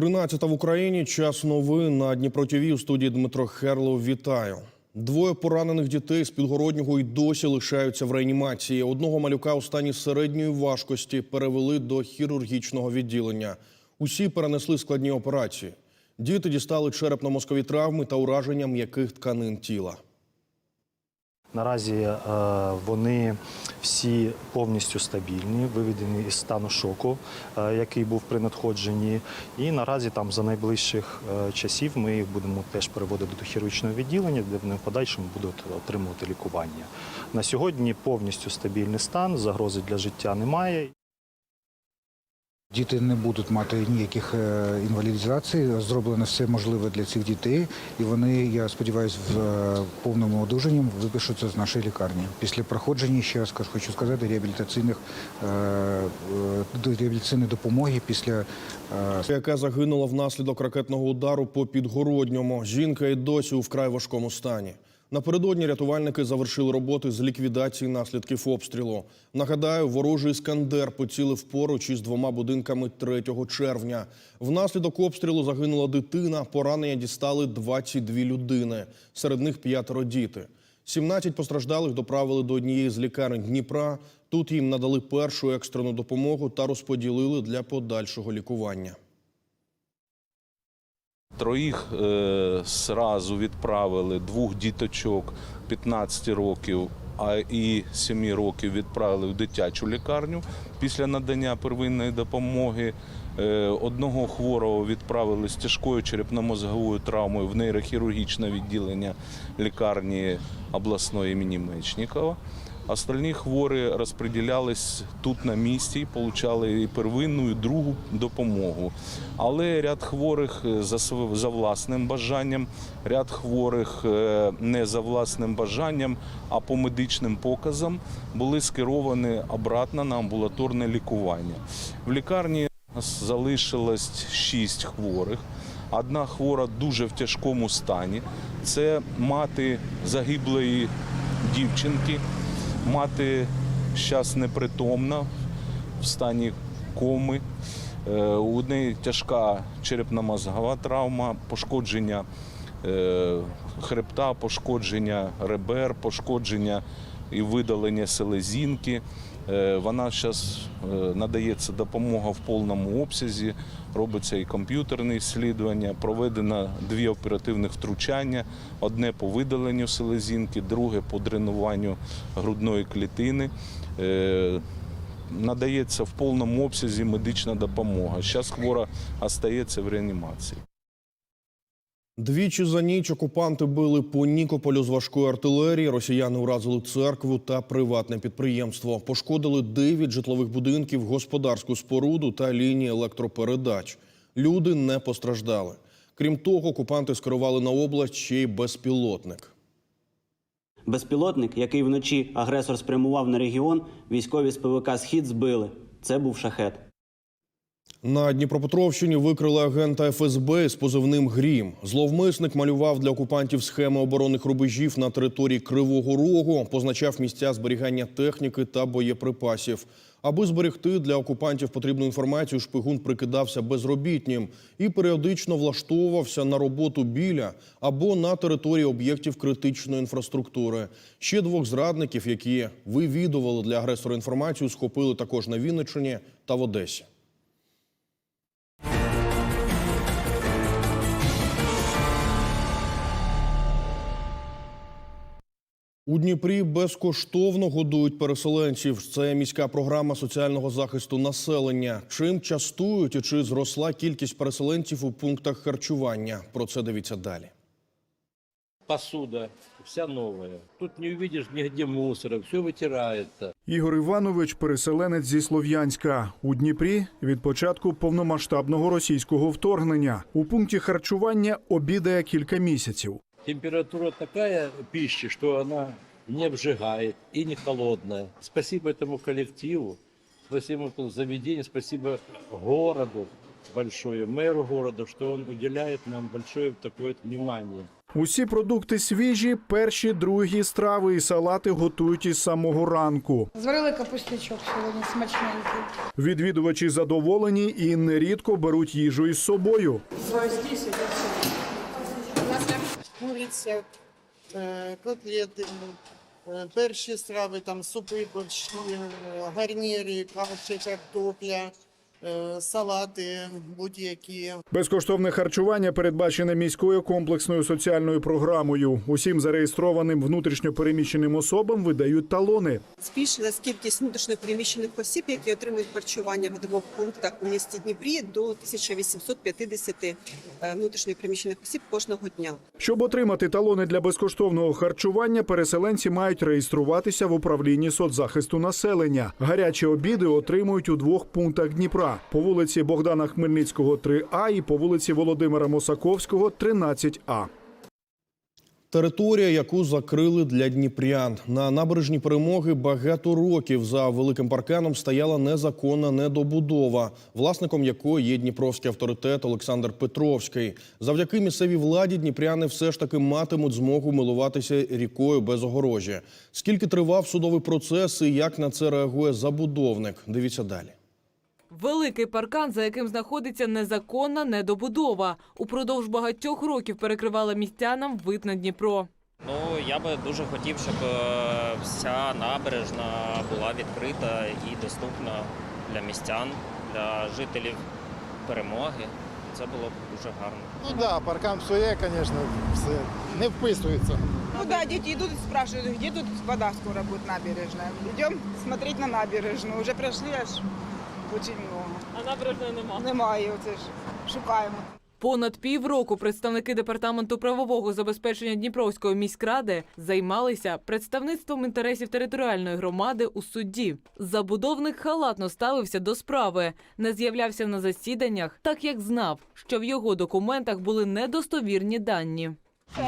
13 в Україні. Час новин на Дніпро. У студії Дмитро Херлов. Вітаю. Двоє поранених дітей з Підгороднього й досі лишаються в реанімації. Одного малюка у стані середньої важкості перевели до хірургічного відділення. Усі перенесли складні операції. Діти дістали черепно-мозкові травми та ураження м'яких тканин тіла. Наразі е, вони всі повністю стабільні, виведені із стану шоку, е, який був при надходженні. І наразі там за найближчих е, часів ми їх будемо теж переводити до хірургічного відділення, де вони в подальшому будуть отримувати лікування. На сьогодні повністю стабільний стан, загрози для життя немає. Діти не будуть мати ніяких е, інвалідизацій. Зроблено все можливе для цих дітей, і вони, я сподіваюся, в е, повному одужанні випишуться з нашої лікарні. Після проходження ще раз хочу сказати, реабілітаційних е, реабілітаційної допомоги після яка загинула внаслідок ракетного удару по підгородньому. Жінка і досі у вкрай важкому стані. Напередодні рятувальники завершили роботи з ліквідації наслідків обстрілу. Нагадаю, ворожий іскандер поцілив поруч із двома будинками 3 червня. Внаслідок обстрілу загинула дитина. Поранення дістали 22 людини. Серед них п'ятеро діти. 17 постраждалих доправили до однієї з лікарень Дніпра. Тут їм надали першу екстрену допомогу та розподілили для подальшого лікування. Троїх е, зразу відправили, двох діточок 15 років, а і 7 років відправили в дитячу лікарню після надання первинної допомоги. Е, одного хворого відправили з тяжкою черепно-мозговою травмою в нейрохірургічне відділення лікарні обласної імені Мечникова. Остальні хворі розподілялись тут на місці, отримали і первинну, і другу допомогу. Але ряд хворих е, за, власним бажанням, ряд хворих е, не за власним бажанням, а по медичним показам були скеровані обратно на амбулаторне лікування. В лікарні залишилось шість хворих. Одна хвора дуже в тяжкому стані. Це мати загиблої дівчинки. Мати зараз непритомна в стані коми. Е, У неї тяжка черепно-мозгова травма, пошкодження е, хребта, пошкодження ребер, пошкодження і видалення селезінки. Е, Вона зараз надається допомога в повному обсязі, робиться і комп'ютерне розслідування, проведено дві оперативних втручання: одне по видаленню селезінки, друге по дренуванню грудної клітини. Е, Надається в повному обсязі медична допомога. Зараз хвора остається в реанімації. Двічі за ніч окупанти били по Нікополю з важкої артилерії. Росіяни уразили церкву та приватне підприємство. Пошкодили 9 житлових будинків, господарську споруду та лінії електропередач. Люди не постраждали. Крім того, окупанти скерували на область ще й безпілотник. Безпілотник, який вночі агресор спрямував на регіон, військові з ПВК Схід збили. Це був шахет. На Дніпропетровщині викрили агента ФСБ з позивним Грім. Зловмисник малював для окупантів схеми оборонних рубежів на території Кривого Рогу, позначав місця зберігання техніки та боєприпасів. Аби зберегти для окупантів потрібну інформацію, шпигун прикидався безробітнім і періодично влаштовувався на роботу біля або на території об'єктів критичної інфраструктури. Ще двох зрадників, які вивідували для агресора інформацію, схопили також на Вінниччині та в Одесі. У Дніпрі безкоштовно годують переселенців. Це міська програма соціального захисту населення. Чим частують і чи зросла кількість переселенців у пунктах харчування? Про це дивіться далі. посуда вся новая. Тут не увидишь нигде мусора, все вытирается. Ігор Іванович переселенець зі Слов'янська у Дніпрі від початку повномасштабного російського вторгнення. У пункті харчування обідає кілька місяців. Температура такая пищи, что она не обжигает и не холодная. Спасибо этому коллективу, спасибо этому заведению, спасибо городу большое, мэру города, что он уделяет нам большое такое внимание. Усі продукти свіжі, перші, другі страви і салати готують із самого ранку. Зварили капустячок сьогодні смачненький. Відвідувачі задоволені і нерідко беруть їжу із собою. куриця, е, котлети, е, перші страви, там супи, борщ, е, гарніри, каші, картопля, салати будь-які. Безкоштовне харчування передбачене міською комплексною соціальною програмою. Усім зареєстрованим внутрішньо переміщеним особам видають талони. збільшилась кількість внутрішньопереміщених осіб, які отримують харчування в двох пунктах у місті Дніпрі до 1850 е, внутрішньопереміщених осіб кожного дня. Щоб отримати талони для безкоштовного харчування, переселенці мають реєструватися в управлінні соцзахисту населення. Гарячі обіди отримують у двох пунктах Дніпра по вулиці Богдана Хмельницького, 3А і по вулиці Володимира Мосаковського, 13А. Територія, яку закрили для дніпрян. На набережні перемоги багато років за великим парканом стояла незаконна недобудова, власником якої є дніпровський авторитет Олександр Петровський. Завдяки місцевій владі дніпряни все ж таки матимуть змогу милуватися рікою без огорожі. Скільки тривав судовий процес і як на це реагує забудовник? Дивіться далі. Великий паркан, за яким знаходиться незаконна недобудова. Упродовж багатьох років перекривала містянам вид на Дніпро. Ну я би дуже хотів, щоб е, вся набережна була відкрита і доступна для містян, для жителів перемоги. Це було б дуже гарно. Ну да, паркан псує, звісно, все не вписується. Ну да, діти йдуть і спрашують, де тут вода скоро буде набережна. Йдемо смотреть на набережну. Вже пройшли аж дуже много. А набережної нема. Немає, оце ж шукаємо. Понад півроку представники департаменту правового забезпечення Дніпровської міськради займалися представництвом інтересів територіальної громади у суді. Забудовник халатно ставився до справи, не з'являвся на засіданнях, так як знав, що в його документах були недостовірні дані.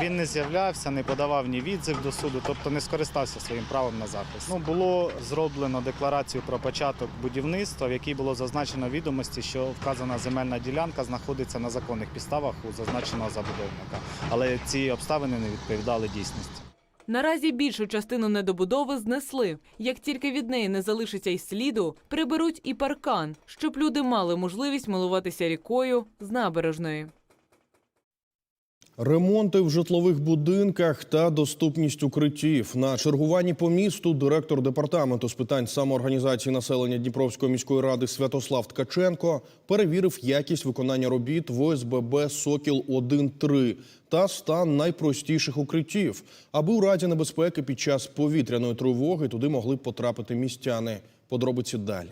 Він не з'являвся, не подавав ні відзив до суду, тобто не скористався своїм правом на захист. Ну було зроблено декларацію про початок будівництва, в якій було зазначено відомості, що вказана земельна ділянка знаходиться на законних підставах у зазначеного забудовника. Але ці обставини не відповідали дійсності. Наразі більшу частину недобудови знесли. Як тільки від неї не залишиться й сліду, приберуть і паркан, щоб люди мали можливість милуватися рікою з набережної. Ремонти в житлових будинках та доступність укриттів на чергуванні по місту директор департаменту з питань самоорганізації населення Дніпровської міської ради Святослав Ткаченко перевірив якість виконання робіт в ОСББ Сокіл 1-3 та стан найпростіших укриттів, аби у разі небезпеки під час повітряної тривоги туди могли потрапити містяни. Подробиці далі.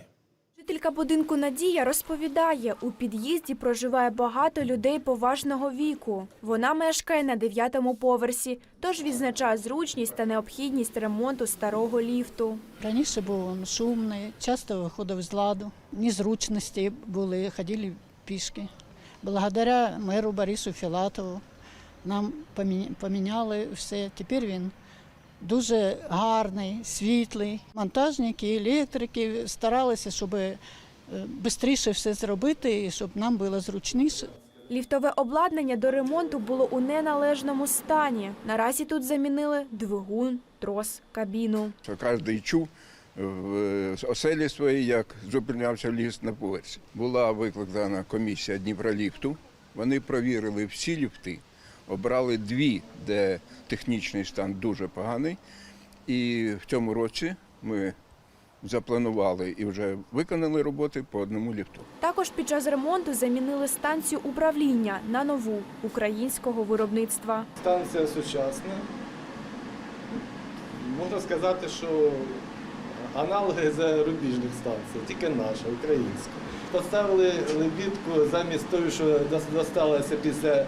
Жителька будинку Надія розповідає, у під'їзді проживає багато людей поважного віку. Вона мешкає на дев'ятому поверсі, тож відзначає зручність та необхідність ремонту старого ліфту. Раніше він шумний, часто виходив з ладу, незручності були, ходили пішки. Благодаря меру Борису Філатову нам поміняли все. Тепер він дуже гарний, світлий. Монтажники, електрики старалися, щоб швидше все зробити і щоб нам було зручніше. Ліфтове обладнання до ремонту було у неналежному стані. Наразі тут замінили двигун, трос, кабіну. Кожен чув в оселі своїй, як зупинявся ліфт на поверсі. Була викликана комісія Дніпроліфту. Вони провірили всі ліфти, обрали дві, де технічний стан дуже поганий. І в цьому році ми запланували і вже виконали роботи по одному ліфту. Також під час ремонту замінили станцію управління на нову українського виробництва. Станція сучасна. Можна сказати, що аналоги зарубіжних станцій, тільки наша, українська. Поставили лебідку замість тої, що дос- досталася після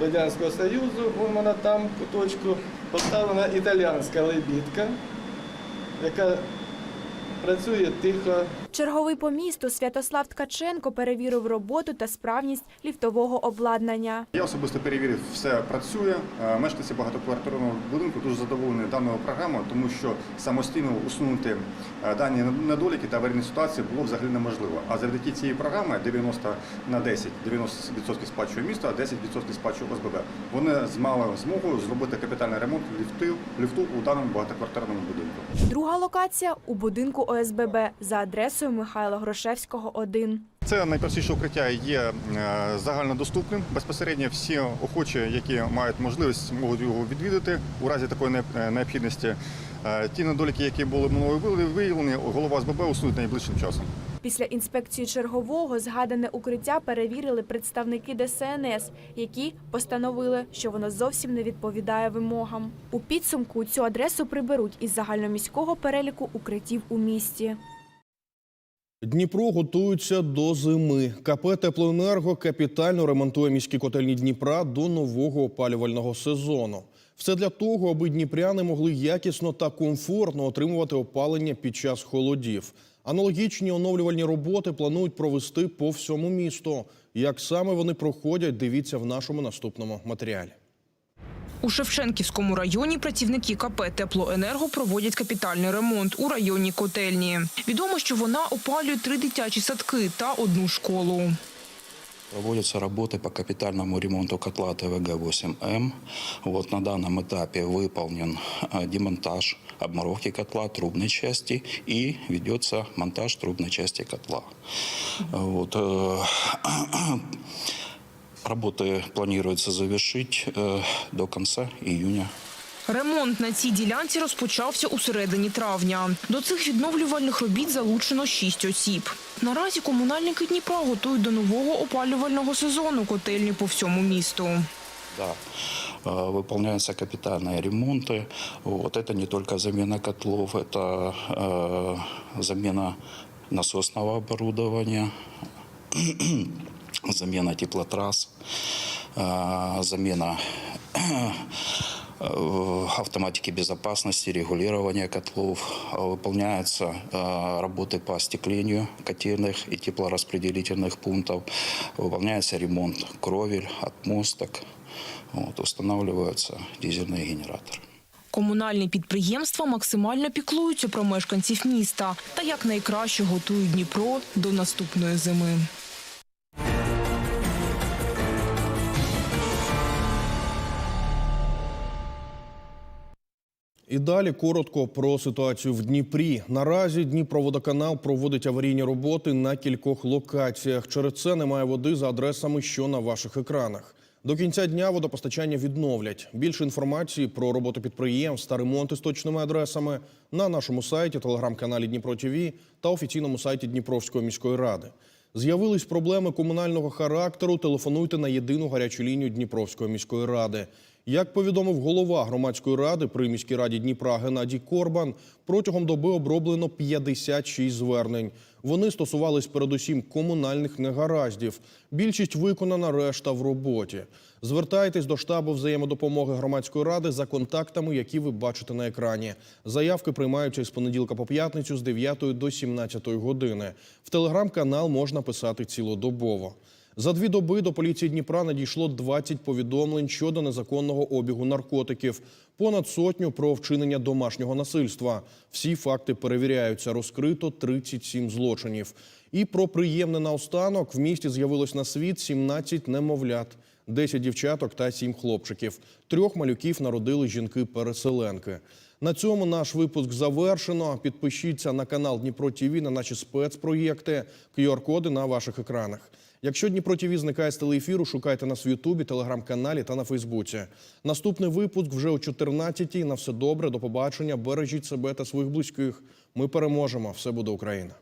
Радянського Союзу, вон вона там, куточку, поставлена італіянська лебідка, яка працює тихо, Черговий по місту Святослав Ткаченко перевірив роботу та справність ліфтового обладнання. Я особисто перевірив, все працює. Е, Мешканці багатоквартирного будинку дуже задоволені даною програмою, тому що самостійно усунути е, дані недоліки та аварійні ситуації було взагалі неможливо. А завдяки цієї програми 90 на 10, 90% сплачує місто, а 10% сплачує ОСББ. Вони мали змогу зробити капітальний ремонт ліфту, ліфту у даному багатоквартирному будинку. Друга локація у будинку ОСББ за адресою Михайла Грошевського, 1. Це найпростіше укриття є е, загальнодоступним. Безпосередньо всі охочі, які мають можливість, можуть його відвідати у разі такої е, необхідності. Е, Ті недоліки, які були мною виявлені, голова СББ усунуть найближчим часом. Після інспекції чергового згадане укриття перевірили представники ДСНС, які постановили, що воно зовсім не відповідає вимогам. У підсумку цю адресу приберуть із загальноміського переліку укриттів у місті. Дніпро готується до зими. КП «Теплоенерго» капітально ремонтує міські котельні Дніпра до нового опалювального сезону. Все для того, аби дніпряни могли якісно та комфортно отримувати опалення під час холодів. Аналогічні оновлювальні роботи планують провести по всьому місту. Як саме вони проходять, дивіться в нашому наступному матеріалі. У Шевченківському районі працівники КП «Теплоенерго» проводять капітальний ремонт у районній котельні. Відомо, що вона опалює три дитячі садки та одну школу. Проводятся работы по капитальному ремонту котла ТВГ-8М. Вот на данном этапе выполнен э, демонтаж обмуровки котла трубной части и ведется монтаж трубной части котла. Вот, э, работы планируется завершить э, до конца июня Ремонт на цій ділянці розпочався у середині травня. До цих відновлювальних робіт залучено шість осіб. Наразі комунальники Дніпра готують до нового опалювального сезону котельні по всьому місту. Да. Э, Выполняются капитальные ремонты. Вот. Это не только замена котлов, это э, замена насосного оборудования, замена теплотрасс, э, замена э, автоматики безопасности, регулирования котлов. Выполняются э, работы по остеклению котельных и теплораспределительных пунктов. Выполняется ремонт кровель, отмосток. Вот, устанавливаются дизельные генераторы. Комунальні підприємства максимально піклуються про мешканців міста та якнайкраще готують Дніпро до наступної зими. І далі коротко про ситуацію в Дніпрі. Наразі Дніпроводоканал проводить аварійні роботи на кількох локаціях. Через це немає води за адресами, що на ваших екранах. До кінця дня водопостачання відновлять. Більше інформації про роботу підприємств та ремонти з точними адресами на нашому сайті, телеграм-каналі Дніпро ТВ та офіційному сайті Дніпровської міської ради. З'явились проблеми комунального характеру. Телефонуйте на єдину гарячу лінію Дніпровської міської ради. Як повідомив голова громадської ради при міській раді Дніпра Геннадій Корбан, протягом доби оброблено 56 звернень. Вони стосувались передусім комунальних негараздів. Більшість виконана, решта в роботі. Звертайтесь до штабу взаємодопомоги громадської ради за контактами, які ви бачите на екрані. Заявки приймаються з понеділка по п'ятницю з 9 до 17 години. В телеграм-канал можна писати цілодобово. За дві доби до поліції Дніпра надійшло 20 повідомлень щодо незаконного обігу наркотиків, понад сотню про вчинення домашнього насильства. Всі факти перевіряються. Розкрито 37 злочинів. І про приємне наостанок в місті з'явилось на світ 17 немовлят. 10 дівчаток та 7 хлопчиків. Трьох малюків народили жінки-переселенки. На цьому наш випуск завершено. Підпишіться на канал Дніпро ТІВІ, на наші спецпроєкти, QR-коди на ваших екранах. Якщо Дніпро ТІВІ зникає з телеефіру, шукайте нас в Ютубі, телеграм-каналі та на Фейсбуці. Наступний випуск вже о 14-й. На все добре, до побачення. Бережіть себе та своїх близьких. Ми переможемо. Все буде Україна.